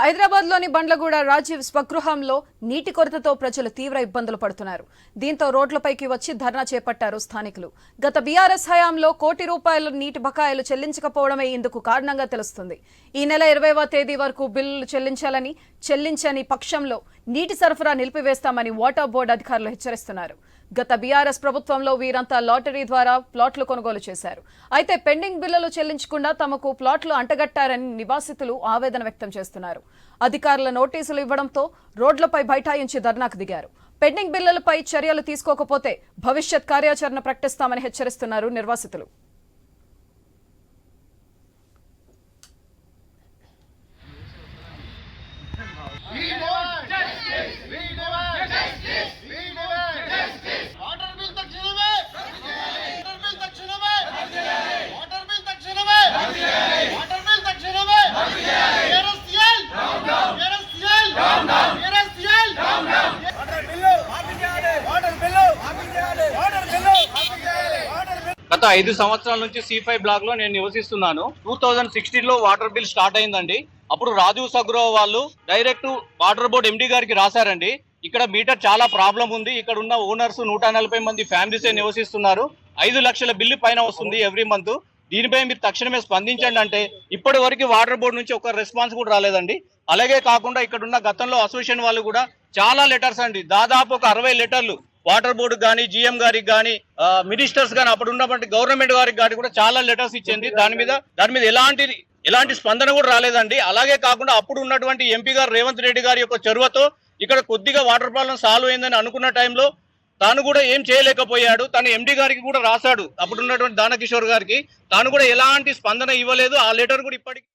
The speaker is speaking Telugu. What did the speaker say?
హైదరాబాద్లోని బండ్లగూడ రాజీవ్ స్వగృహంలో నీటి కొరతతో ప్రజలు తీవ్ర ఇబ్బందులు పడుతున్నారు. దీంతో రోడ్లపైకి వచ్చి ధర్నా చేపట్టారు స్థానికులు. గత బీఆర్ఎస్ హయాంలో కోటి రూపాయల నీటి బకాయిలు చెల్లించకపోవడమే ఇందుకు కారణంగా తెలుస్తుంది. ఈ నెల ఇరవైవ తేదీ వరకు బిల్లులు చెల్లించాలని చెల్లించని పక్షంలో నీటి సరఫరా నిలిపివేస్తామని వాటర్ బోర్డు అధికారులు హెచ్చరిస్తున్నారు. గత బీఆర్ఎస్ ప్రభుత్వంలో వీరంతా లాటరీ ద్వారా ప్లాట్లు కొనుగోలు చేశారు. అయితే పెండింగ్ బిల్లులు చెల్లించకుండా తమకు ప్లాట్లు అంటగట్టారని నివాసితులు ఆవేదన వ్యక్తం చేస్తున్నారు. అధికారుల నోటీసులు ఇవ్వడంతో రోడ్లపై బైఠాయించి ధర్నాకు దిగారు. పెండింగ్ బిల్లులపై చర్యలు తీసుకోకపోతే భవిష్యత్ కార్యాచరణ ప్రకటిస్తామని హెచ్చరిస్తున్నారు నిర్వాసితులు We demand justice. We demand justice. We demand justice. Water bill తక్షణమే వాటర్ బిల్ తక్షణమే వాటర్ బిల్ తక్షణమే వాటర్ బిల్ తక్షణమే కేరస్ఎల్ కేరస్ఎల్ కేరస్ఎల్ వాటర్ బిల్లు మాఫీ చేయాలి వాటర్ బిల్లు మాఫీ చేయాలి వాటర్ బిల్లు మాఫీ చేయాలి వాటర్ బిల్లు గత ఐదు సంవత్సరాల నుంచి సి ఫైవ్ బ్లాక్లో నేను నివసిస్తున్నాను. టూ థౌజండ్ సిక్స్టీన్లో వాటర్ బిల్ స్టార్ట్ అయిందండి. అప్పుడు రాజీవ్ సగ్రో వాళ్ళు డైరెక్ట్ వాటర్ బోర్డ్ ఎండి గారికి రాశారండి. ఇక్కడ మీటర్ చాలా ప్రాబ్లం ఉంది. ఇక్కడ ఉన్న ఓనర్స్ నూట నలభై మంది ఫ్యామిలీస్ నివసిస్తున్నారు. ఐదు లక్షల బిల్లు పైన వస్తుంది ఎవ్రీ మంత్. దీనిపై మీరు తక్షణమే స్పందించండి అంటే ఇప్పటి వరకు వాటర్ బోర్డు నుంచి ఒక రెస్పాన్స్ కూడా రాలేదండి. అలాగే కాకుండా ఇక్కడ ఉన్న గతంలో అసోసియేషన్ వాళ్ళు కూడా చాలా లెటర్స్ అండి. దాదాపు ఒక అరవై లెటర్లు వాటర్ బోర్డు కానీ జిఎం గారికి కానీ మినిస్టర్స్ కానీ అప్పుడు ఉన్నటువంటి గవర్నమెంట్ గారికి కానీ కూడా చాలా లెటర్స్ ఇచ్చింది. దాని మీద దాని మీద ఎలాంటి ఎలాంటి స్పందన కూడా రాలేదండి. అలాగే కాకుండా అప్పుడు ఉన్నటువంటి ఎంపీ గారు రేవంత్ రెడ్డి గారి యొక్క చొరవతో ఇక్కడ కొద్దిగా వాటర్ ప్రాబ్లం సాల్వ్ అయిందని అనుకున్న టైంలో తాను కూడా ఏం చేయలేకపోయాడు. తన ఎండి గారికి కూడా రాశాడు. అప్పుడు ఉన్నటువంటి దానకిషోర్ గారికి. తాను కూడా ఎలాంటి స్పందన ఇవ్వలేదు. ఆ లెటర్ కూడా ఇప్పటికి